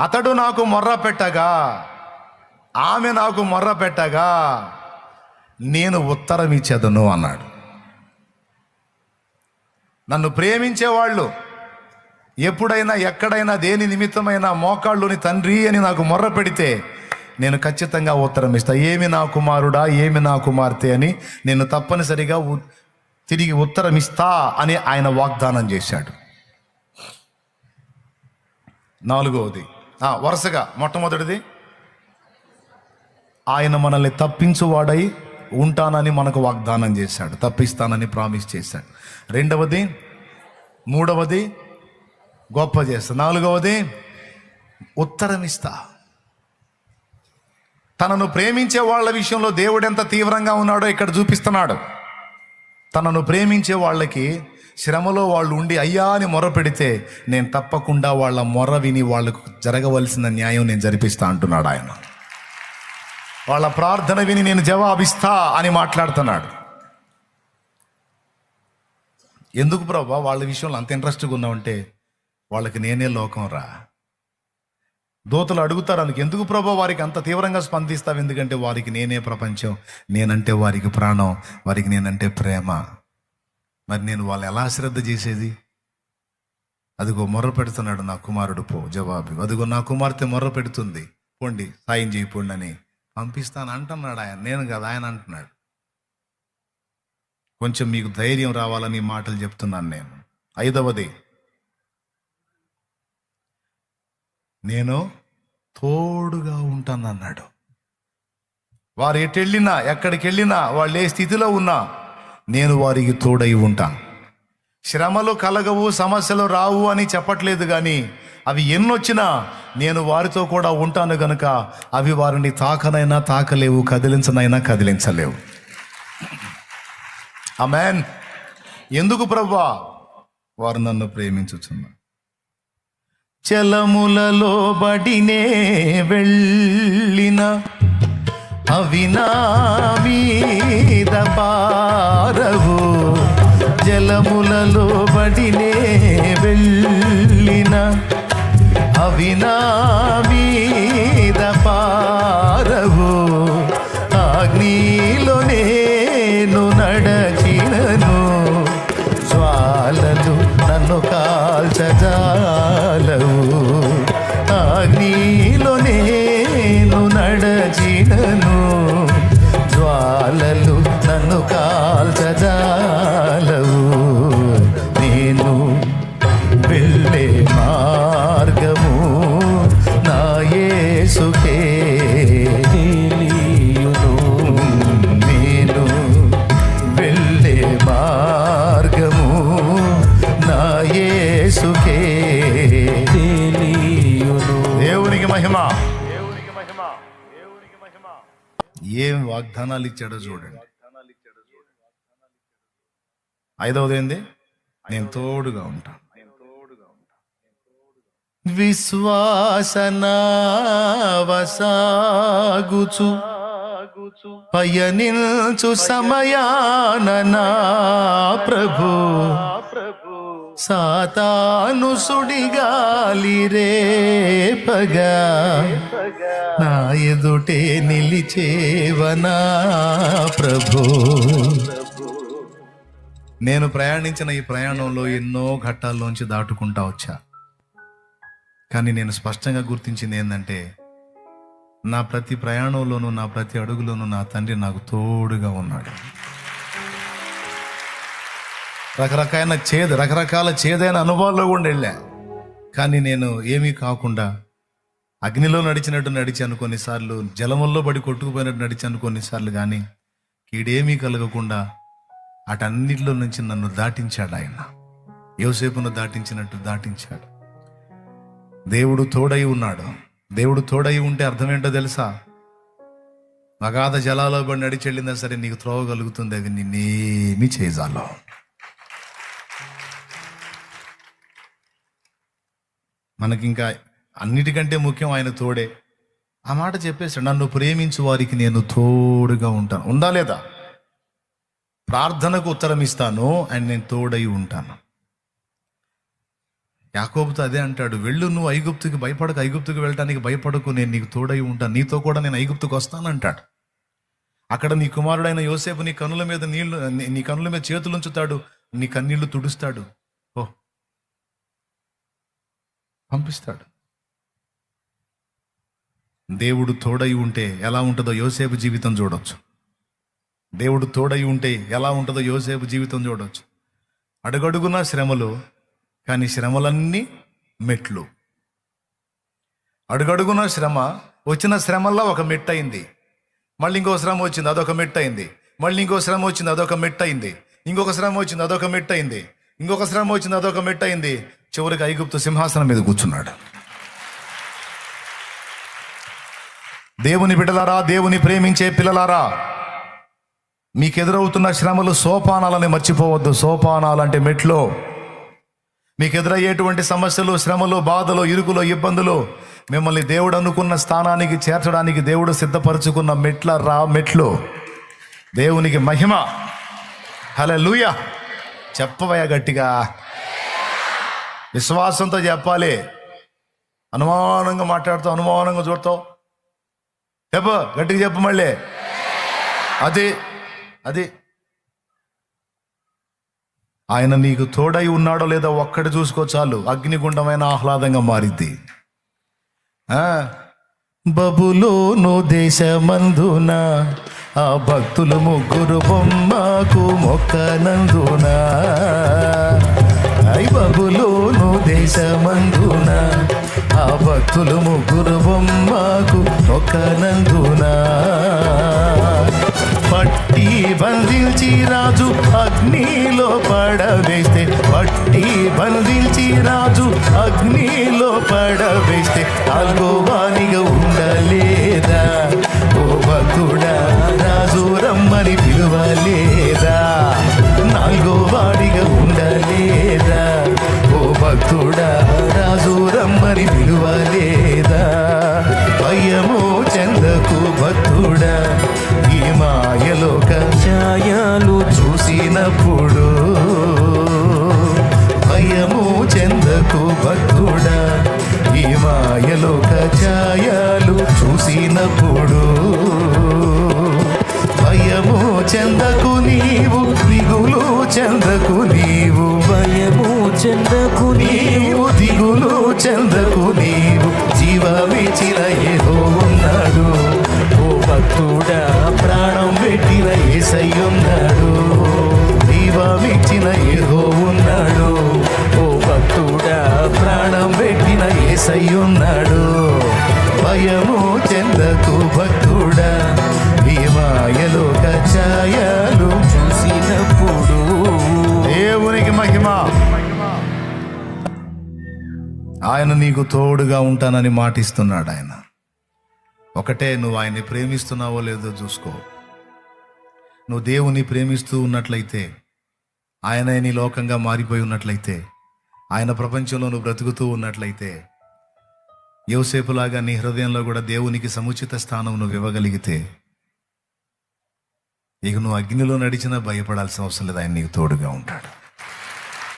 అతడు నాకు మొర్ర పెట్టగా ఆమె నాకు మొర్ర పెట్టగా నేను ఉత్తరం ఇచ్చేదను అన్నాడు. నన్ను ప్రేమించేవాళ్ళు ఎప్పుడైనా ఎక్కడైనా దేని నిమిత్తమైన మోకాళ్ళుని తండ్రి అని నాకు మొర్ర పెడితే నేను ఖచ్చితంగా ఉత్తరం ఇస్తా. ఏమి నా కుమారుడా ఏమి నా కుమార్తె అని నేను తప్పనిసరిగా ఉ- తిరిగి ఉత్తరం ఇస్తా అని ఆయన వాగ్దానం చేశాడు. నాలుగవది వరుసగా మొట్టమొదటిది. ఆయన మనల్ని తప్పించువాడై ఉంటానని మనకు వాగ్దానం చేశాడు తప్పిస్తానని ప్రామిస్ చేశాడు. రెండవది మూడవది గొప్ప చేస్తా. నాలుగవది ఉత్తరమిస్తా. తనను ప్రేమించే వాళ్ళ విషయంలో దేవుడు ఎంత తీవ్రంగా ఉన్నాడో ఇక్కడ చూపిస్తున్నాడు. తనను ప్రేమించే వాళ్ళకి శ్రమలో వాళ్ళు ఉండి అయ్యా అని మొర పెడితే నేను తప్పకుండా వాళ్ళ మొర విని వాళ్ళకు జరగవలసిన న్యాయం నేను జరిపిస్తా అంటున్నాడు ఆయన. వాళ్ళ ప్రార్థన విని నేను జవాబిస్తా అని మాట్లాడుతున్నాడు. ఎందుకు ప్రభా? వాళ్ళ విషయంలో అంత ఇంట్రెస్ట్గా ఉన్నావంటే వాళ్ళకి నేనే లోకం రా. దోతలు అడుగుతారు అందుకు ఎందుకు ప్రభా వారికి అంత తీవ్రంగా స్పందిస్తావు? ఎందుకంటే వారికి నేనే ప్రపంచం నేనంటే వారికి ప్రాణం వారికి నేనంటే ప్రేమ. మరి నేను వాళ్ళు ఎలా శ్రద్ధ చేసేది? అదిగో మొర్ర పెడుతున్నాడు నా కుమారుడు పో జవాబు. అదిగో నా కుమార్తె మొర్ర పెడుతుంది. పోండి సాయం చేయపోండి అని పంపిస్తాను అంటున్నాడు ఆయన. నేను కదా ఆయన అంటున్నాడు. కొంచెం మీకు ధైర్యం రావాలని మాటలు చెప్తున్నాను నేను. ఐదవది నేను తోడుగా ఉంటాను అన్నాడు వారు ఎటు వెళ్ళినా ఎక్కడికి వెళ్ళినా వాళ్ళు ఏ స్థితిలో ఉన్నా నేను వారికి తోడై ఉంటాను. శ్రమలు కలగవు సమస్యలు రావు అని చెప్పట్లేదు కానీ అవి ఎన్నొచ్చినా నేను వారితో కూడా ఉంటాను గనుక అవి వారిని తాకనైనా తాకలేవు కదిలించనైనా కదిలించలేవు. అమెన్ ఎందుకు ప్రభా? వారు నన్ను ప్రేమించుచున్నా చలములలో బడినే వెళ్ళిన అవి నా మీద పారవు జలములలో బడినే వెళ్ళిన అవి నా మీద పారవు అగ్నిలో నేను నడచినను. జ్వాలలు నన్ను కాల్చదా మహిమ. ఏం వాగ్దానాలు ఇచ్చాడో చూడండి. ఐదవది ఏంది? నేను తోడుగా ఉంటాను విశ్వాసనావసాగుచు పయనించు సమయాన ప్రభు. సాతాను సుడిగాలి రేపగా నా ఎదుటే నిలిచేవనా ప్రభు. నేను ప్రయాణించిన ఈ ప్రయాణంలో ఎన్నో ఘట్టాల్లోంచి దాటుకుంటా వచ్చా. కానీ నేను స్పష్టంగా గుర్తించింది ఏంటంటే నా ప్రతి ప్రయాణంలోనూ నా ప్రతి అడుగులోనూ నా తండ్రి నాకు తోడుగా ఉన్నాడు. రకరకాల చేదు రకరకాల చేదైన అనుభవాల్లో కూడా వెళ్ళా. కానీ నేను ఏమీ కాకుండా అగ్నిలో నడిచినట్టు నడిచాను కొన్నిసార్లు జలముల్లో పడి కొట్టుకుపోయినట్టు నడిచాను కొన్నిసార్లు కానీ కీడేమీ కలగకుండా అటన్నిటిలో నుంచి నన్ను దాటించాడు ఆయన. యోసేపును దాటించినట్టు దాటించాడు. దేవుడు తోడై ఉన్నాడు. దేవుడు తోడై ఉంటే అర్థం ఏంటో తెలుసా? అగాధ జలాలో పడి నడిచి సరే నీకు త్రోవ కలుగుతుంది అవి నిన్నేమి చేయజాలో మనకి ఇంకా అన్నిటికంటే ముఖ్యం ఆయన తోడే. ఆ మాట చెప్పేసాడు నన్ను ప్రేమించు వారికి నేను తోడుగా ఉంటాను. ఉందా లేదా? ప్రార్థనకు ఉత్తరం ఇస్తాను అండ్ నేను తోడై ఉంటాను. యాకోబుతో అదే అంటాడు వెళ్ళు నువ్వు ఐగుప్తుకి భయపడక ఐగుప్తుకి వెళ్ళటానికి భయపడకు నేను నీకు తోడై ఉంటాను. నీతో కూడా నేను ఐగుప్తుకు వస్తానంటాడు. అక్కడ నీ కుమారుడైన యోసేపు నీ కనుల మీద నీళ్ళు నీ- కనుల మీద చేతులు ఉంచుతాడు నీ కన్నీళ్ళు తుడుస్తాడు. పంపిస్తాడు. దేవుడు తోడై ఉంటే ఎలా ఉంటుందో యోసేపు జీవితం చూడొచ్చు. దేవుడు తోడై ఉంటే ఎలా ఉంటుందో యోసేపు జీవితం చూడొచ్చు. అడుగడుగున శ్రమలు కానీ శ్రమలన్నీ మెట్లు. అడుగడుగున శ్రమ వచ్చిన శ్రమల్లో ఒక మెట్ అయింది. మళ్ళీ ఇంకో శ్రమ వచ్చింది అదొక మెట్ అయింది. మళ్ళీ ఇంకో శ్రమ వచ్చింది అదొక మెట్ అయింది. ఇంకొక శ్రమ వచ్చింది అదొక మెట్ అయింది. ఇంకొక శ్రమ వచ్చింది అదొక మెట్ అయింది. చివరికి ఐగుప్తు సింహాసనం మీద కూర్చున్నాడు. దేవుని బిడ్డలారా దేవుని ప్రేమించే పిల్లలారా మీకు ఎదురవుతున్న శ్రమలు సోపానాలని మర్చిపోవద్దు. సోపానాలు అంటే మెట్లో మీకు ఎదురయ్యేటువంటి సమస్యలు శ్రమలు బాధలు ఇరుకులు ఇబ్బందులు మిమ్మల్ని దేవుడు అనుకున్న స్థానానికి చేర్చడానికి దేవుడు సిద్ధపరచుకున్న మెట్ల రా మెట్లు. దేవునికి మహిమ. హలో లూయ చెప్పవయ్యా గట్టిగా. విశ్వాసంతో చెప్పాలి. అనుమానంగా మాట్లాడుతావు అనుమానంగా చూడతావు. చెప్పు గట్టిగా చెప్పు మళ్ళీ. అది అది. ఆయన నీకు తోడై ఉన్నాడో లేదో ఒక్కటి చూసుకో చాలు. అగ్నిగుండమైన ఆహ్లాదంగా మారిద్ది. బబులోను దేశమందున ఆ భక్తులు ముగ్గురు బొమ్మకు మొక్కనందున. ఐ దేశమందున ఆ భక్తులు ముగ్గురు బొమ్మకు నందున పట్టి బంధించి రాజు అగ్నిలో పడవేస్తే పట్టి బంధించి రాజు అగ్నిలో పడవేస్తే నాలుగో వానిగా ఉండలేదా? కూడా ఈ మాయలో కషాయాలు చూసినప్పుడు భయము చెందకు భక్తుడా ఈ మాయలో కషాయాలు చూసినప్పుడు భయము చెందకు ఆయన నీకు తోడుగా ఉంటానని మాటిస్తున్నాడు ఆయన. ఒకటే నువ్వు ఆయన్ని ప్రేమిస్తున్నావో లేదో చూసుకో. నువ్వు దేవుని ప్రేమిస్తూ ఉన్నట్లయితే ఆయన నీ లోకంగా మారిపోయి ఉన్నట్లయితే ఆయన ప్రపంచంలో నువ్వు బ్రతుకుతూ ఉన్నట్లయితే యోసేపులాగా నీ హృదయంలో కూడా దేవునికి సముచిత స్థానం నువ్వు ఇవ్వగలిగితే ఇక నువ్వు అగ్నిలో నడిచినా భయపడాల్సిన అవసరం లేదు ఆయన నీకు తోడుగా ఉంటాడు.